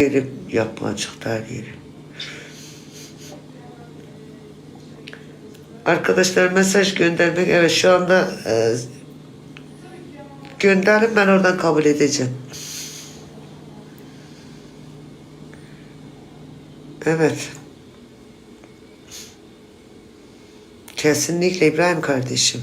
yeri yapmacıkta her yeri. Arkadaşlar mesaj göndermek evet şu anda e, gönderin ben oradan kabul edeceğim. Evet. Kesinlikle İbrahim kardeşim.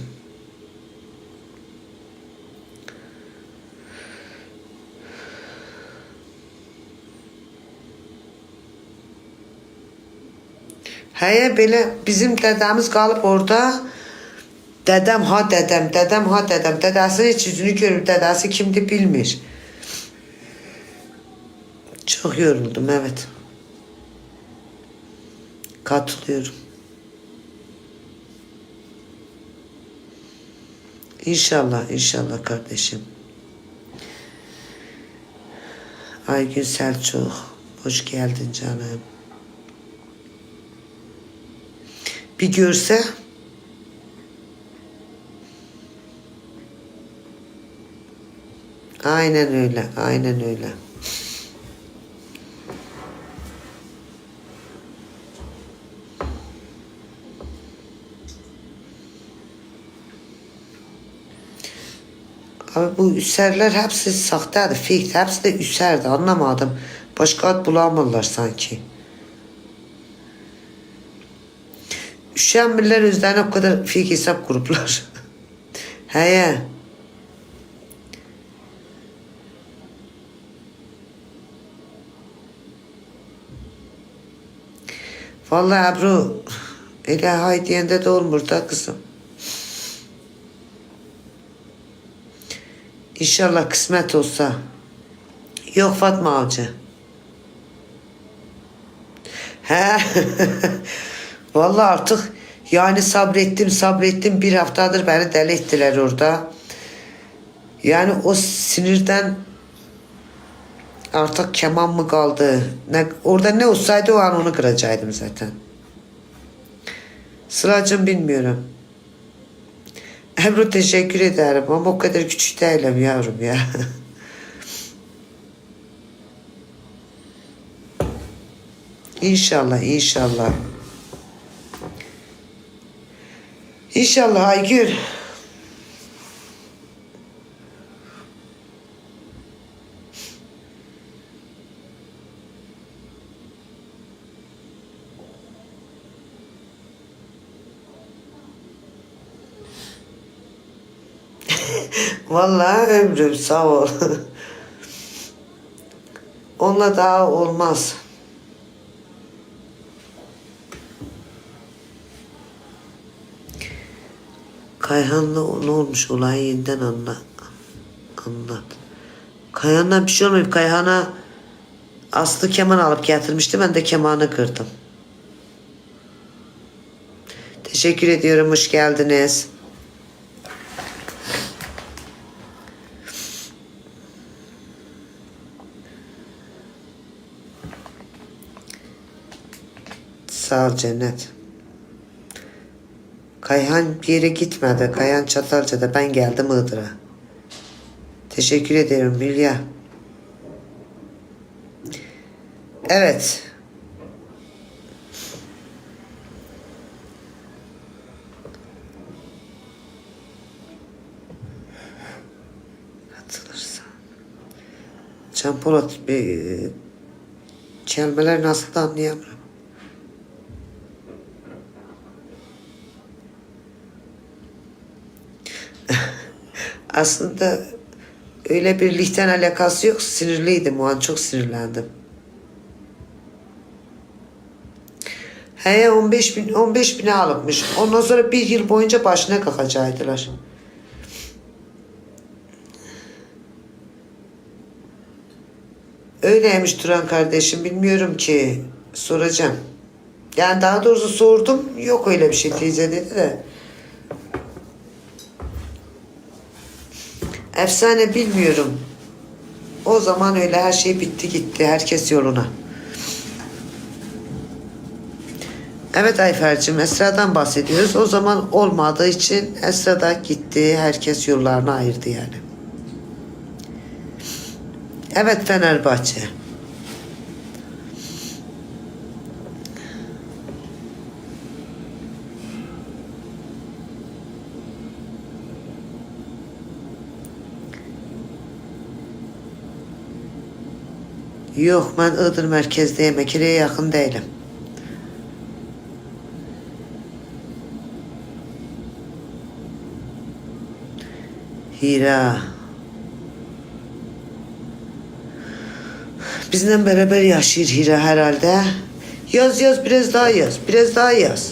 Heye belə bizim dədəmiz qalıb orada. Dədəm ha dədəm, dədəm ha dədəm. Dədəsi heç üzünü görür, dədəsi kimdir bilmir. Çok yoruldum evet. Katılıyorum. İnşallah, inşallah kardeşim. Aygün Selçuk, hoş geldin canım. Bir görse Aynen öyle, aynen öyle. Abi bu üserler hepsi sahtedir, fake. Hepsi de üserdi anlamadım. Başka ad bulamırlar sanki. Üşenmirler özlerine o kadar fake hesap kuruplar. Heye. Vallahi Ebru ele hay diyende de olmur da kızım. İnşallah kısmet olsa. Yok Fatma Avcı. He. Vallahi artık yani sabrettim sabrettim bir haftadır beni deli ettiler orada. Yani o sinirden artık keman mı kaldı? Ne, orada ne olsaydı o an onu kıracaktım zaten. Sıla'cığım bilmiyorum. Ebru teşekkür ederim ama o kadar küçük değilim yavrum ya. İnşallah, inşallah. İnşallah Aygül. Vallahi ömrüm sağ ol. Onunla daha olmaz. Kayhan'la ne olmuş olayı yeniden anla, anlat. Kayhan'dan bir şey olmayıp Kayhan'a Aslı keman alıp getirmişti. Ben de kemanı kırdım. Teşekkür ediyorum. Hoş geldiniz. Sağ ol Cennet. Kayhan bir yere gitmedi. Kayhan Çatalca'da. Ben geldim Iğdır'a. Teşekkür ederim Hülya. Evet. Hatırlarsan. Can Polat bir e, kelimeler nasıl da anlayamıyorum. Aslında öyle bir lihten alakası yok. Sinirliydim o an çok sinirlendim. He 15 bin 15 bine alınmış. Ondan sonra bir yıl boyunca başına kakacaydılar. Öyleymiş Turan kardeşim bilmiyorum ki soracağım. Yani daha doğrusu sordum yok öyle bir şey teyze dedi de. Efsane bilmiyorum. O zaman öyle her şey bitti gitti. Herkes yoluna. Evet Ayfer'cim Esra'dan bahsediyoruz. O zaman olmadığı için Esra da gitti. Herkes yollarını ayırdı yani. Evet Fenerbahçe. Yok ben Iğdır merkezdeyim. Ekire'ye yakın değilim. Hira. Bizimle beraber yaşıyor Hira herhalde. Yaz yaz biraz daha yaz. Biraz daha yaz.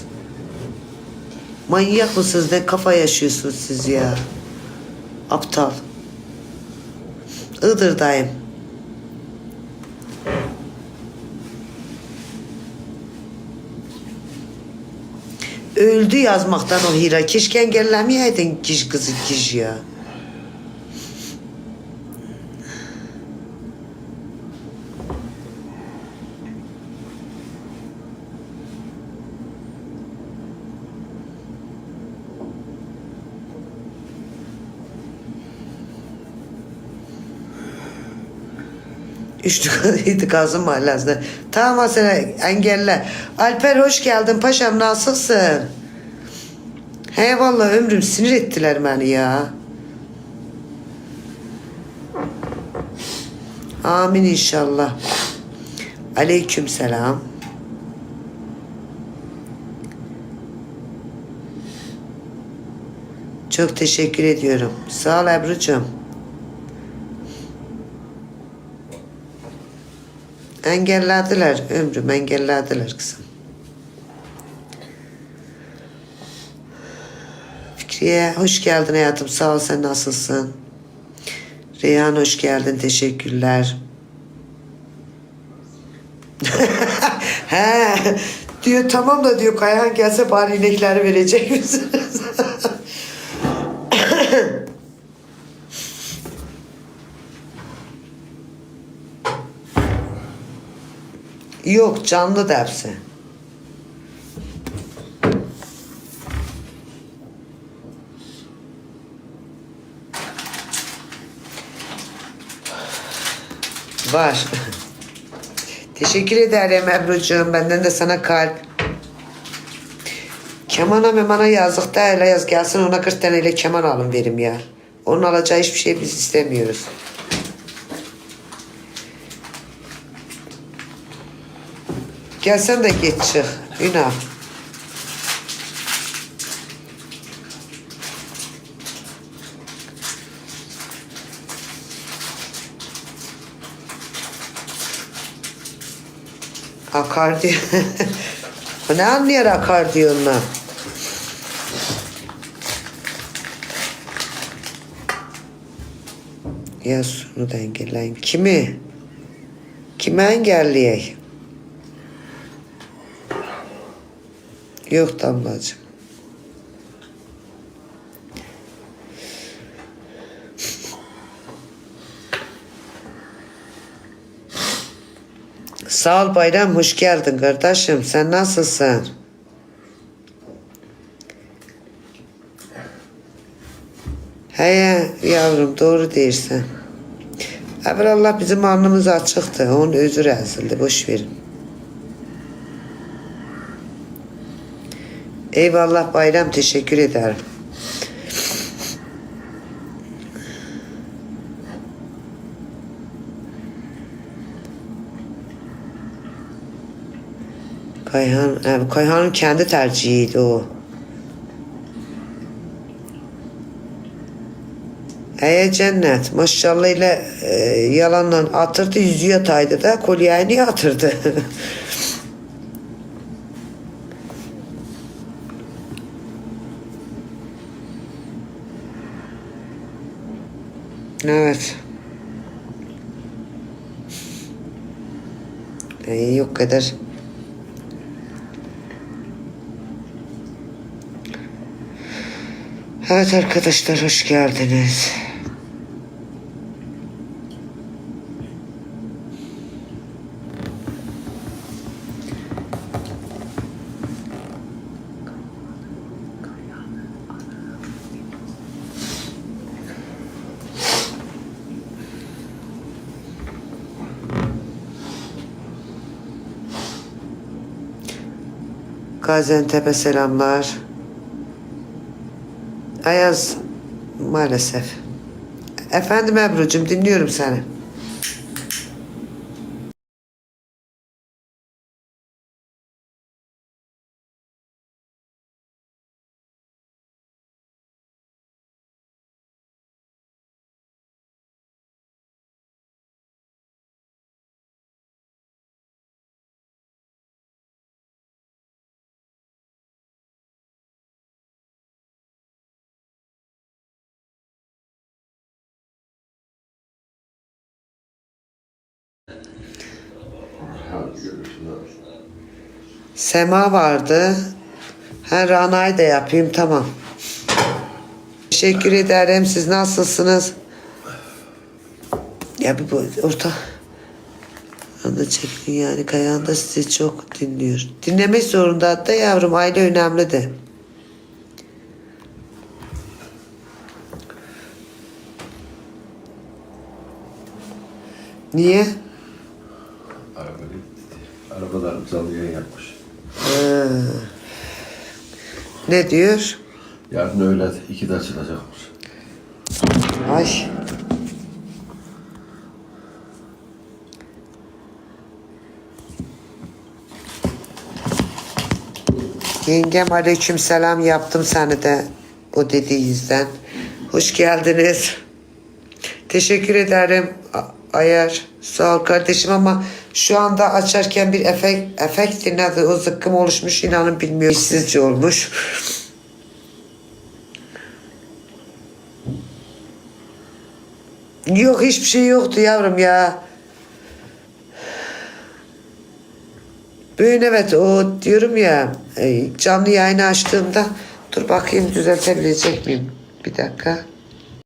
Manyak mısınız? Ne kafa yaşıyorsunuz siz ya? Aptal. Iğdır'dayım. Öldü yazmaktan o Hira. Keşke engellemeyeydin kiş kızı kiş ya. Üçlü Kazım Mahallesi'nde. Tamam sen engelle. Alper hoş geldin paşam nasılsın? He vallahi ömrüm sinir ettiler beni ya. Amin inşallah. Aleyküm selam. Çok teşekkür ediyorum. Sağ ol Ebru'cum. Engellediler ömrüm engellediler kızım. Fikriye hoş geldin hayatım sağ ol sen nasılsın? Reyhan hoş geldin teşekkürler. He diyor tamam da diyor Kayhan gelse bari inekleri verecek misiniz? Yok canlı da. Var. Teşekkür ederim Ebru'cuğum. Benden de sana kalp. Kemana memana yazdık da hele yaz gelsin ona 40 taneyle keman alın verim ya. Onun alacağı hiçbir şey biz istemiyoruz. Gelsen de geç çık. Akardiyon. O ne anlıyor akardiyonla? Ya şunu da engelleyeyim. Kimi? Kimi engelleyeyim? Yok damlacığım. Sağ ol Bayram, hoş geldin kardeşim. Sen nasılsın? He yavrum doğru değilsin. Evvel Allah bizim alnımız açıktı. Onun özür ezildi. Boş verin. Eyvallah Bayram teşekkür ederim. Kayhan, e, Kayhan'ın kendi tercihiydi o. Eye cennet maşallah ile e, yalanla atırdı yüzü yataydı da kolyeyi niye atırdı? evet. E, yok kadar. Evet arkadaşlar hoş geldiniz. Gaziantep'e selamlar. Ayaz maalesef. Efendim Ebru'cum dinliyorum seni. Sema vardı. Ha Rana'yı da yapayım tamam. Teşekkür ederim. Siz nasılsınız? Ya bir bu orta anda çekin yani Kayahan da sizi çok dinliyor. Dinlemek zorunda da yavrum aile önemli de. Niye? Araba gitti. Arabalar canlı yapmış. Ee, ne diyor? Yarın öğlen 2'de açılacakmış. Ay. Yengem aleyküm selam yaptım seni de o dediğinizden. Hoş geldiniz. Teşekkür ederim Ayar. Sağ ol kardeşim ama şu anda açarken bir efekt, efekt dinledi. O zıkkım oluşmuş inanın bilmiyorum. İşsizce olmuş. Yok hiçbir şey yoktu yavrum ya. Bugün evet o diyorum ya e, canlı yayını açtığımda dur bakayım düzeltebilecek miyim? Bir dakika.